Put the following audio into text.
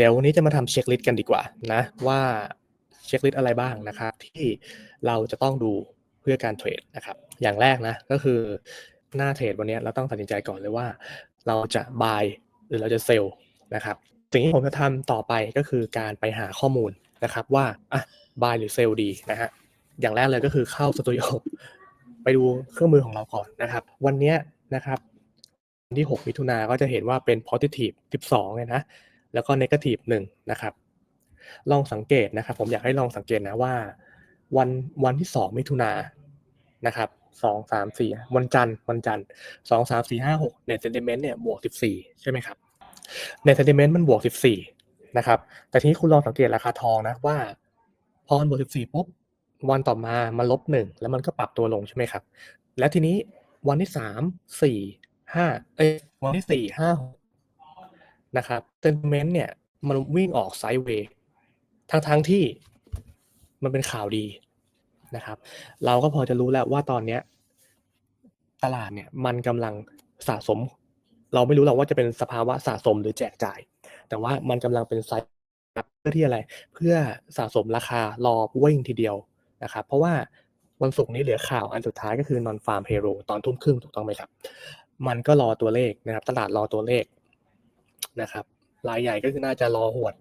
เดี๋ยววันนี้จะมาทำเช็คลิสต์กันดีกว่านะว่าเช็คลิสต์อะไรบ้างนะครับที่เราจะต้องดูเพื่อการเทรดนะครับ อย่างแรกนะก็คือหน้าเทรดวันนี้เราต้องตัดสินใจก่อนเลยว่า เราจะ buy หรือเราจะ sell นะครับสิ่งที่ผมจะทำต่อไปก็คือการไปหาข้อมูลนะครับว่าอะ buy หรือ sell ดีนะฮะอย่างแรกเลยก็คือเข้าสตูดิโอไปดูเครื่องมือของเราก่อนนะครับ วันนี้นะครับวันที่ 6 มิถุนาก็จะเห็นว่าเป็น positive 12 เลยนะ แล้วก็ negative 1นะครับ ลองสังเกตนะครับ ผมอยากให้ลองสังเกตนะว่า วันวันที่2มิถุนานะครับ2 3 4วันจันทร์วันจันทร์2 3 4 5 6 net sentiment เนี่ยบวก14ใช่ไหมครับ net sentiment มันบวก14นะครับ แต่ทีนี้คุณลองสังเกตราคาทองนะว่า พอมันบวก14ปุ๊บวันต่อมามันลบหนึ่งแล้วมันก็ปรับตัวลงใช่ไหมครับ แล้วทีนี้วันที่สามสี่ห้าเอ้ยวันที่สี่ห้าหก นะครับเซนเมนต์เนี่ยมันวิ่งออกไซด์เวย์ทั้งทั้งที่มันเป็นข่าวดีนะครับ เราก็พอจะรู้แล้วว่าตอนเนี้ยตลาดเนี่ยมันกำลังสะสม เราไม่รู้หรอกว่าจะเป็นสภาวะสะสมหรือแจกจ่าย แต่ว่ามันกำลังเป็นไซด์เพื่อที่อะไร เพื่อสะสมราคารอวิ่งทีเดียวนะครับ เพราะว่าวันศุกร์นี้เหลือข่าวอันสุดท้ายก็คือ non farm payroll ตอนทุ่มครึ่งถูกต้องไหมครับ มันก็รอตัวเลขนะครับ ตลาดรอตัวเลข นะครับรายใหญ่ก็คือน่าจะรอหวด